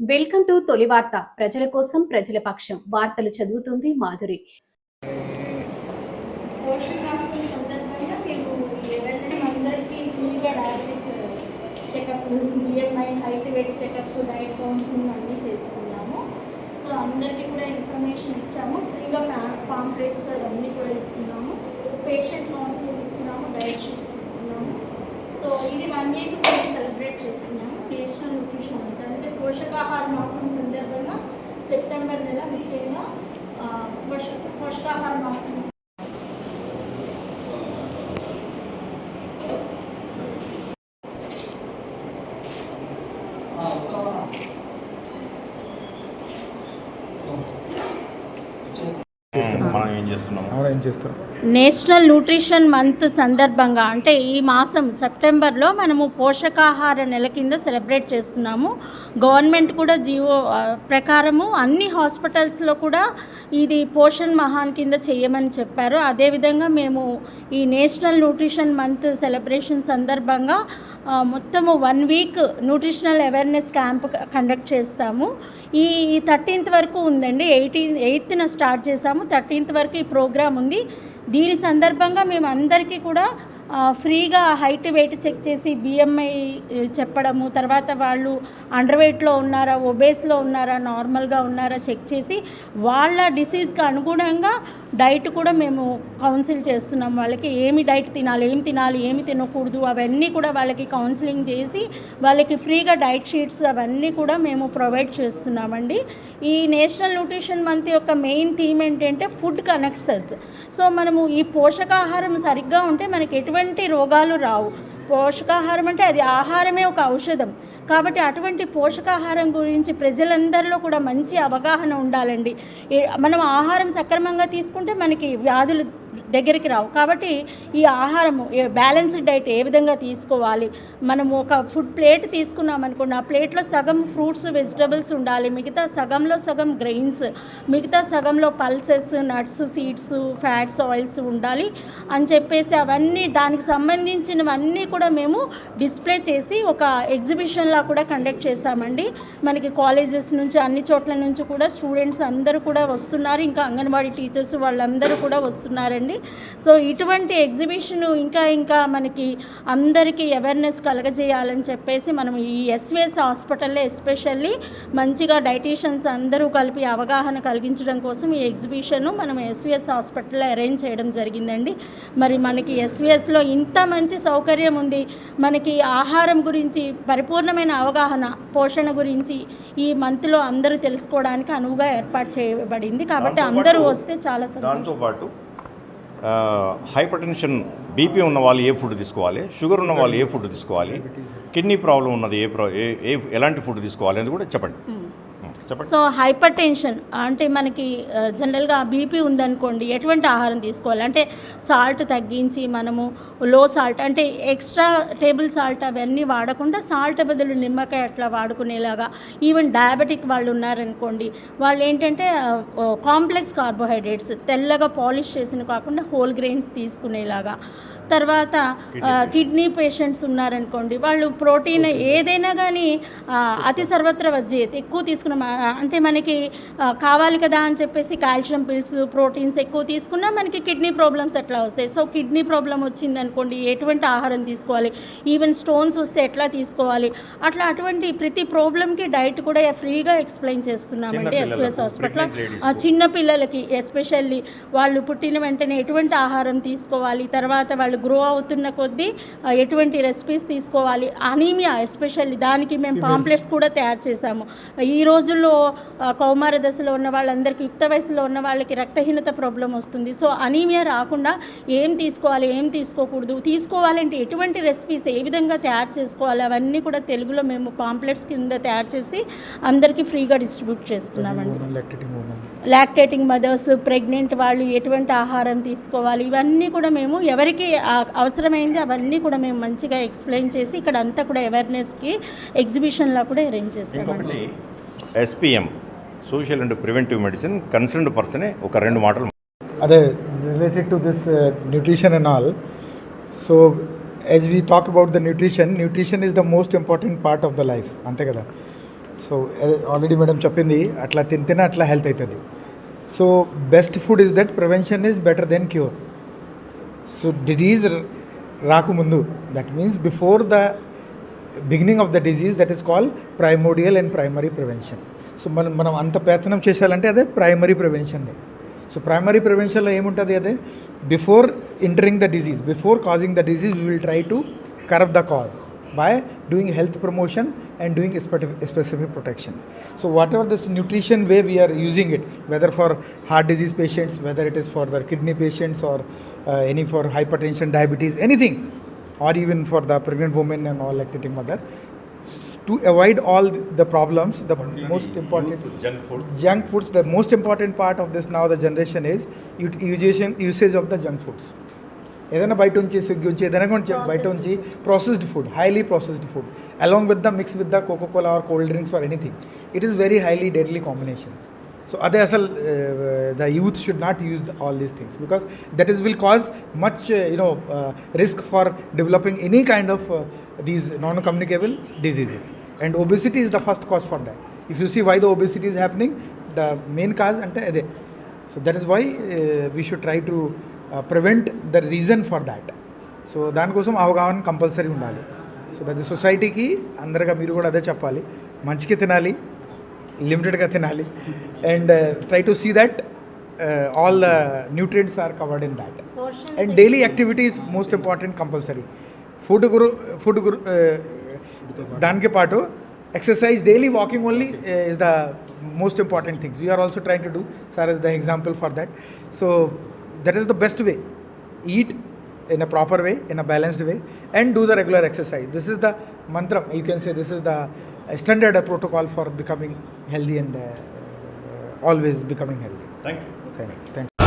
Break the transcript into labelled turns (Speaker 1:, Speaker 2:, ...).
Speaker 1: Welcome to తొలి వార్త. ప్రజల కోసం ప్రజల పక్షం. వార్తలు చదువుతుంది మాధురి.
Speaker 2: పోషకాహారం సందర్భంగా మేము అందరికీ ఫ్రీగా diabetic checkup BMI height weight checkup diet counselling అన్నీ చేస్తున్నాము. సో అందరికీ కూడా ఇన్ఫర్మేషన్ ఇచ్చాము. ఫ్రీగా పాంప్లెట్స్ అవన్నీ కూడా ఇస్తున్నాము. పేషెంట్ కౌన్సిలింగ్ ఇస్తున్నాము డైట్ షీట్స్ ఇస్తున్నాము. సో ఇది వన్ వీక్ మేము సెలబ్రేట్ చేస్తున్నాము నేషనల్ న్యూట్రిషన్ మంత్ అంటే పోషకాహార మాసం సందర్భంగా ఆ, పోష పోషకాహార మాసం
Speaker 3: మనం ఏం చేస్తున్నాము
Speaker 4: అవును ఏం చేస్తారు
Speaker 2: నేషనల్ న్యూట్రిషన్ మంత్ సందర్భంగా అంటే ఈ మాసం సెప్టెంబర్లో మనము పోషకాహార నెల కింద సెలబ్రేట్ చేస్తున్నాము. గవర్నమెంట్ కూడా జీవో ప్రకారము అన్ని హాస్పిటల్స్లో కూడా ఇది పోషణ్ మహాన్ కింద చేయమని చెప్పారు. అదేవిధంగా మేము ఈ నేషనల్ న్యూట్రిషన్ మంత్ సెలబ్రేషన్ సందర్భంగా మొత్తము one week nutritional awareness camp conduct చేస్తాము. ఈ థర్టీన్త్ వరకు ఉందండి. ఎయిటీన్ ఎయిత్న స్టార్ట్ చేసాము. థర్టీన్త్ వరకు ఈ ప్రోగ్రామ్ ఉంది. దీని సందర్భంగా మేము అందరికీ కూడా ఫ్రీగా హైట్ వెయిట్ చెక్ చేసి బిఎంఐ చెప్పడము తర్వాత వాళ్ళు అండర్ వెయిట్లో ఉన్నారా ఒబేస్లో ఉన్నారా నార్మల్గా ఉన్నారా చెక్ చేసి వాళ్ళ డిసీజ్కి అనుగుణంగా డైట్ కూడా మేము కౌన్సిల్ చేస్తున్నాం వాళ్ళకి. ఏమి డైట్ తినాలి ఏమి తినాలి ఏమి తినకూడదు అవన్నీ కూడా వాళ్ళకి కౌన్సిలింగ్ చేసి వాళ్ళకి ఫ్రీగా డైట్ షీట్స్ అవన్నీ కూడా మేము ప్రొవైడ్ చేస్తున్నామండి. ఈ నేషనల్ న్యూట్రిషన్ మంత్ యొక్క మెయిన్ థీమ్ ఏంటంటే ఫుడ్ కనెక్ట్సెస్ సో మనము ఈ పోషకాహారం సరిగ్గా ఉంటే మనకి ఎటువంటి రోగాలు రావు. పోషకాహారం అంటే అది ఆహారమే ఒక ఔషధం. కాబట్టి అటువంటి పోషకాహారం గురించి ప్రజలందరిలో కూడా మంచి అవగాహన ఉండాలండి. మనం ఆహారం సక్రమంగా తీసుకుంటే మనకి వ్యాధులు దగ్గరికి రావు. కాబట్టి ఈ ఆహారము బ్యాలెన్స్డ్ డైట్ ఏ విధంగా తీసుకోవాలి? మనము ఒక ఫుడ్ ప్లేట్ తీసుకున్నాం అనుకోండి ఆ ప్లేట్లో సగం ఫ్రూట్స్ వెజిటబుల్స్ ఉండాలి. మిగతా సగంలో సగం గ్రెయిన్స్ మిగతా సగంలో pulses nuts seeds fats oils ఉండాలి అని చెప్పేసి అవన్నీ దానికి సంబంధించినవన్నీ కూడా మేము డిస్ప్లే చేసి ఒక ఎగ్జిబిషన్లా కూడా కండక్ట్ చేశామండి. మనకి కాలేజెస్ నుంచి అన్ని చోట్ల నుంచి కూడా స్టూడెంట్స్ అందరూ కూడా వస్తున్నారు. ఇంకా అంగన్వాడీ టీచర్స్ వాళ్ళందరూ కూడా వస్తున్నారండి. సో ఇటువంటి ఎగ్జిబిషన్ ఇంకా ఇంకా మనకి అందరికీ అవేర్నెస్ కలగజేయాలని చెప్పేసి మనం ఈ ఎస్విఎస్ హాస్పిటల్లో ఎస్పెషల్లీ మంచిగా డైటీషియన్స్ అందరూ కలిపి అవగాహన కలిగించడం కోసం ఈ ఎగ్జిబిషన్ మనం ఎస్విఎస్ హాస్పిటల్లో అరేంజ్ చేయడం జరిగిందండి. మరి మనకి ఎస్విఎస్లో ఇంత మంచి సౌకర్యం ఉంది. మనకి ఆహారం గురించి పరిపూర్ణమైన అవగాహన పోషణ గురించి ఈ మంత్లో అందరూ తెలుసుకోవడానికి అనువుగా ఏర్పాటు చేయబడింది. కాబట్టి అందరూ వస్తే చాలా సంతోషం.
Speaker 3: హైపర్ టెన్షన్ బీపీ ఉన్న వాళ్ళు ఏ ఫుడ్ తీసుకోవాలి? షుగర్ ఉన్న వాళ్ళు ఏ ఫుడ్ తీసుకోవాలి? కిడ్నీ ప్రాబ్లం ఉన్నది ఏ ప్రా- ఏ ఎలాంటి ఫుడ్ తీసుకోవాలి అనేది కూడా చెప్పండి.
Speaker 2: సో హైపర్ టెన్షన్ అంటే మనకి జనరల్గా బీపీ ఉందనుకోండి ఎటువంటి ఆహారం తీసుకోవాలి? అంటే సాల్ట్ తగ్గించి మనము లో సాల్ట్ అంటే ఎక్స్ట్రా టేబుల్ సాల్ట్ అవన్నీ వాడకుండా సాల్ట్ బదులు నిమ్మకాయ అట్లా వాడుకునేలాగా ఈవెన్ డయాబెటిక్ వాళ్ళు ఉన్నారనుకోండి వాళ్ళు ఏంటంటే కాంప్లెక్స్ కార్బోహైడ్రేట్స్ తెల్లగా పాలిష్ చేసిన కాకుండా హోల్ గ్రెయిన్స్ తీసుకునేలాగా. తర్వాత కిడ్నీ పేషెంట్స్ ఉన్నారనుకోండి వాళ్ళు ప్రోటీన్ ఏదైనా కానీ అతి సర్వత్ర వజ్జేది ఎక్కువ తీసుకున్నాం. అంటే మనకి కావాలి కదా అని చెప్పేసి కాల్షియం పిల్స్ ప్రోటీన్స్ ఎక్కువ తీసుకున్నా మనకి కిడ్నీ ప్రాబ్లమ్స్ ఎట్లా వస్తాయి? సో కిడ్నీ ప్రాబ్లం వచ్చింది అనుకోండి ఎటువంటి ఆహారం తీసుకోవాలి? ఈవెన్ స్టోన్స్ వస్తే ఎట్లా తీసుకోవాలి? అట్లా అటువంటి ప్రతి ప్రాబ్లంకి డైట్ కూడా ఫ్రీగా ఎక్స్ప్లెయిన్ చేస్తున్నామండి
Speaker 3: పిల్లలకు,
Speaker 2: హాస్పిటల్ చిన్న పిల్లలకి ఎస్పెషల్లీ వాళ్ళు పుట్టిన వెంటనే ఎటువంటి ఆహారం తీసుకోవాలి? తర్వాత వాళ్ళు గ్రో అవుతున్న కొద్దీ ఎటువంటి రెసిపీస్ తీసుకోవాలి అనీమియా ఎస్పెషల్లీ దానికి మేము పాంప్లెట్స్ కూడా తయారు చేశాము. ఈ రోజుల్లో కౌమార దశలో ఉన్న వాళ్ళందరికీ యుక్త వయసులో ఉన్న వాళ్ళకి రక్తహీనత ప్రాబ్లం వస్తుంది. సో అనీమియా రాకుండా ఏం తీసుకోవాలి ఏం తీసుకోకూడదు తీసుకోవాలంటే ఎటువంటి రెసిపీస్ ఏ విధంగా తయారు చేసుకోవాలి అవన్నీ కూడా తెలుగులో మేము పాంప్లెట్స్ కింద తయారు చేసి అందరికీ ఫ్రీగా డిస్ట్రిబ్యూట్ చేస్తున్నామండి.
Speaker 4: లాక్టేటింగ్
Speaker 2: మదర్స్ ప్రెగ్నెంట్ వాళ్ళు ఎటువంటి ఆహారం తీసుకోవాలి ఇవన్నీ కూడా మేము ఎవరికి అవసరమైంది అవన్నీ కూడా మేము మంచిగా ఎక్స్ప్లెయిన్ చేసి ఇక్కడ అంతా కూడా అవేర్నెస్కి ఎగ్జిబిషన్లో కూడా అరేంజ్
Speaker 3: ఇంకొకటి SPM social and preventive medicine concerned పర్సనే ఒక రెండు మాటలు
Speaker 4: అదే related to this nutrition and all so as we talk about the nutrition nutrition is the most important part of the life అంతే కదా? సో ఆల్రెడీ మేడం చెప్పింది అట్లా తింటేనే అట్లా హెల్త్ అవుతుంది so best food is that prevention is better then cure so disease రాకముందు that means before the beginning of the disease that is call primordial and primary prevention so మనం మనం అంత ప్రయత్నం చేసేయాలంటే అదే ప్రైమరీ ప్రివెన్షన్దే సో ప్రైమరీ ప్రివెన్షన్లో ఏముంటుంది అదే? Before entering the disease before causing the disease we will try to curb the cause by doing health promotion and doing specific protections. So whatever this nutrition way we are using it, whether for heart disease patients, whether it is for the kidney patients or uh, any for hypertension, diabetes, anything, or even for the pregnant women and all lactating mother, to avoid all the problems the most important
Speaker 3: junk food
Speaker 4: junk foods the most important part of this now the generation is utilization usage of the junk foods ఏదైనా బయట ఉంచి Swiggy ఉంచి ఏదైనా కొంచెం బయట ఉంచి processed food highly processed food along with the mix with the Coca Cola or cold drinks or anything it is very highly deadly combinations so అదే అసలు the youth should not use all these things because that is will cause much you know risk for developing any kind of these non communicable diseases and obesity is the first cause for that. If you see why the obesity is happening, the main cause ante అదే. So that is why we should try to prevent the reason for that so దానికోసం అవగాహన compulsory ఉండాలి. So that సొసైటీకి అందరిగా మీరు కూడా అదే చెప్పాలి. మంచికి తినాలి లిమిటెడ్గా తినాలి. And try to see that all the nutrients are covered in that and daily activity is most important compulsory food group food group దానికి పాటు exercise daily walking only is the most important things we are also try to do sir is the example for that so that is the best way. Eat in a proper way in a balanced way and do the regular exercise. This is the mantra. You can say this is the standard protocol for becoming healthy and uh, always becoming healthy. Thank you. Thank, thank you.